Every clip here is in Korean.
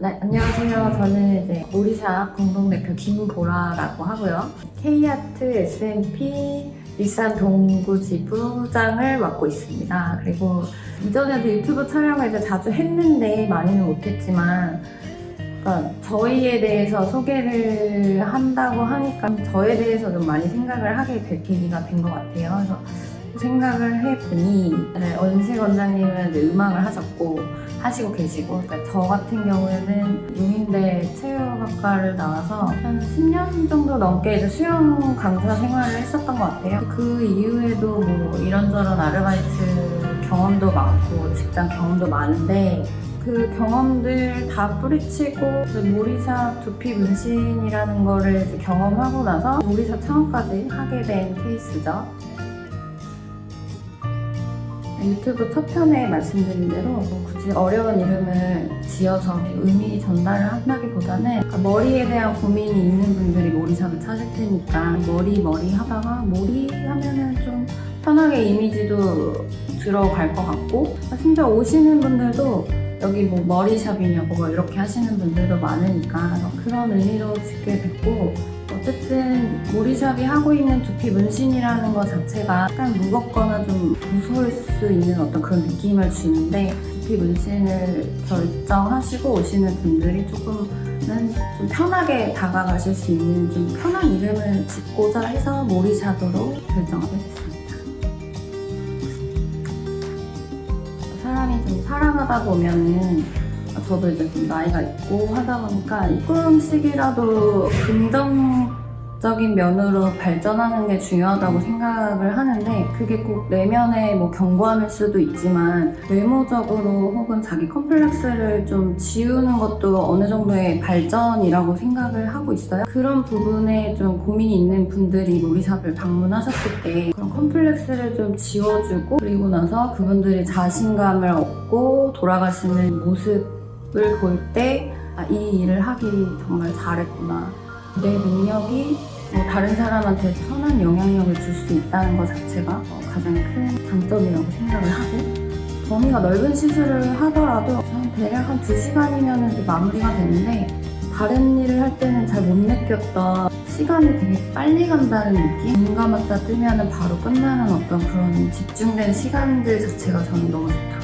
네, 안녕하세요. 저는 이제 모리샵 공동대표 김보라라고 하고요. K아트 SMP 일산 동구 지부장을 맡고 있습니다. 그리고 이전에도 유튜브 촬영을 이제 자주 했는데 많이는 못했지만 저희에 대해서 소개를 한다고 하니까 저에 대해서 좀 많이 생각을 하게 될 계기가 된 것 같아요. 그래서 생각을 해보니 네, 원식 원장님은 음악을 하셨고 하시고 계시고 그러니까 저 같은 경우에는 용인대 체육학과를 나와서 한 10년 정도 넘게 이제 수영 강사 생활을 했었던 것 같아요. 그 이후에도 뭐 이런저런 아르바이트 경험도 많고 직장 경험도 많은데 그 경험들 다 뿌리치고 모리샵 두피 문신이라는 거를 경험하고 나서 모리샵 창업까지 하게 된 케이스죠. 유튜브 첫 편에 말씀드린 대로 뭐 굳이 어려운 이름을 지어서 의미 전달을 한다기보다는 그러니까 머리에 대한 고민이 있는 분들이 모리샵을 찾을 테니까 머리 머리 하다가 머리 하면은 좀 편하게 이미지도 들어갈 것 같고 심지어 오시는 분들도 여기 뭐 머리샵이냐고 뭐 이렇게 하시는 분들도 많으니까 그런 의미로 짓게 됐고 어쨌든 모리샵이 하고 있는 두피 문신이라는 것 자체가 약간 무겁거나 좀 무서울 수 있는 어떤 그런 느낌을 주는데 두피 문신을 결정하시고 오시는 분들이 조금은 좀 편하게 다가가실 수 있는 좀 편한 이름을 짓고자 해서 모리샵으로 결정하게 됐습니다. 사람이 좀 살아가다 보면은 저도 이제 좀 나이가 있고 하다 보니까 조금씩이라도 긍정적인 면으로 발전하는 게 중요하다고 생각을 하는데 그게 꼭 내면의 뭐 경고함일 수도 있지만 외모적으로 혹은 자기 컴플렉스를 좀 지우는 것도 어느 정도의 발전이라고 생각을 하고 있어요. 그런 부분에 좀 고민이 있는 분들이 로리샵을 방문하셨을 때 그런 컴플렉스를 좀 지워주고 그리고 나서 그분들이 자신감을 얻고 돌아가시는 모습 을 볼 때, 아, 이 일을 하기 정말 잘했구나. 내 능력이 뭐 다른 사람한테 선한 영향력을 줄 수 있다는 것 자체가 어, 가장 큰 장점이라고 생각을 하고, 범위가 넓은 시술을 하더라도 한 대략 한 2시간이면 마무리가 되는데, 다른 일을 할 때는 잘 못 느꼈던 시간이 되게 빨리 간다는 느낌? 눈 감았다 뜨면 바로 끝나는 어떤 그런 집중된 시간들 자체가 저는 너무 좋다.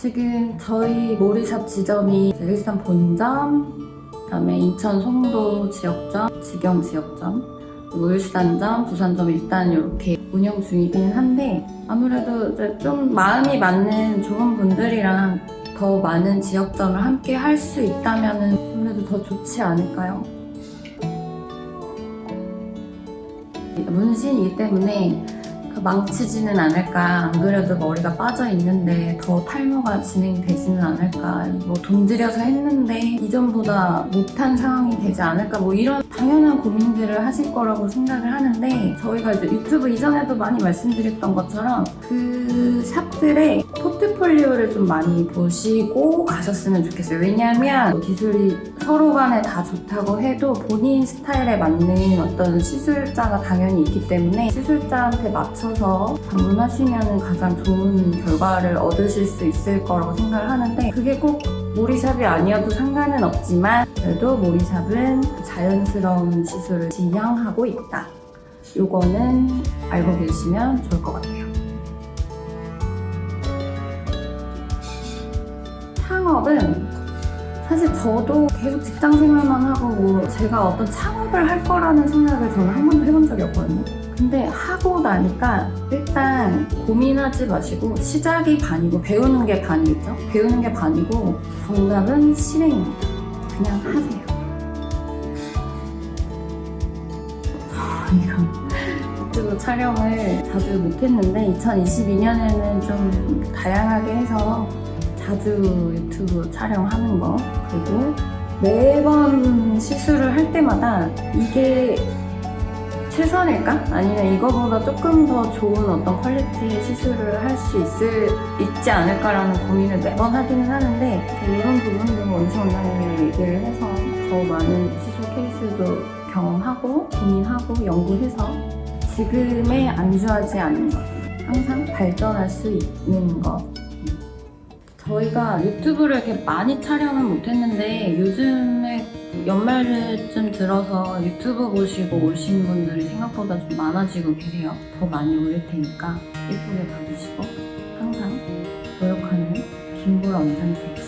지금 저희 모리샵 지점이 일산 본점, 그다음에 인천 송도 지역점, 직영 지역점, 그리고 울산점, 부산점 일단 이렇게 운영 중이기는 한데 아무래도 이제 좀 마음이 맞는 좋은 분들이랑 더 많은 지역점을 함께 할 수 있다면 아무래도 더 좋지 않을까요? 문신이기 때문에 그 망치지는 않을까. 안 그래도 머리가 빠져 있는데 더 탈모가 진행되지는 않을까. 뭐 돈 들여서 했는데 이전보다 못한 상황이 되지 않을까. 뭐 이런 당연한 고민들을 하실 거라고 생각을 하는데 저희가 이제 유튜브 이전에도 많이 말씀드렸던 것처럼 그 샵들의 포트폴리오를 좀 많이 보시고 가셨으면 좋겠어요. 왜냐하면 기술이 서로 간에 다 좋다고 해도 본인 스타일에 맞는 어떤 시술자가 당연히 있기 때문에 시술자한테 맞춰 서 방문하시면 가장 좋은 결과를 얻으실 수 있을 거라고 생각을 하는데 그게 꼭 모리샵이 아니어도 상관은 없지만 그래도 모리샵은 자연스러운 시술을 지향하고 있다. 요거는 알고 계시면 좋을 것 같아요. 창업은 사실 저도 계속 직장 생활만 하고 뭐 제가 어떤 창업을 할 거라는 생각을 저는 한 번도 해본 적이 없거든요. 근데 하고 나니까 일단 고민하지 마시고 시작이 반이고 배우는 게 반이겠죠? 배우는 게 반이고 정답은 실행입니다. 그냥 하세요. 저희가 유튜브 촬영을 자주 못했는데 2022년에는 좀 다양하게 해서 자주 유튜브 촬영하는 거 그리고 매번 시술을 할 때마다 이게 최선일까? 아니면 이거보다 조금 더 좋은 어떤 퀄리티의 시술을 할 수 있을 있지 않을까라는 고민을 매번 하기는 하는데 이런 부분도 원시 원장님이 얘기를 해서 더 많은 시술 케이스도 경험하고 고민하고 연구해서 지금에 안주하지 않는 것 항상 발전할 수 있는 것 저희가 유튜브를 이렇게 많이 촬영은 못했는데 요즘에 연말쯤 들어서 유튜브 보시고 오신 분들이 생각보다 좀 많아지고 계세요. 더 많이 올릴 테니까 예쁘게 봐주시고 항상 노력하는 김보라 되겠습니다.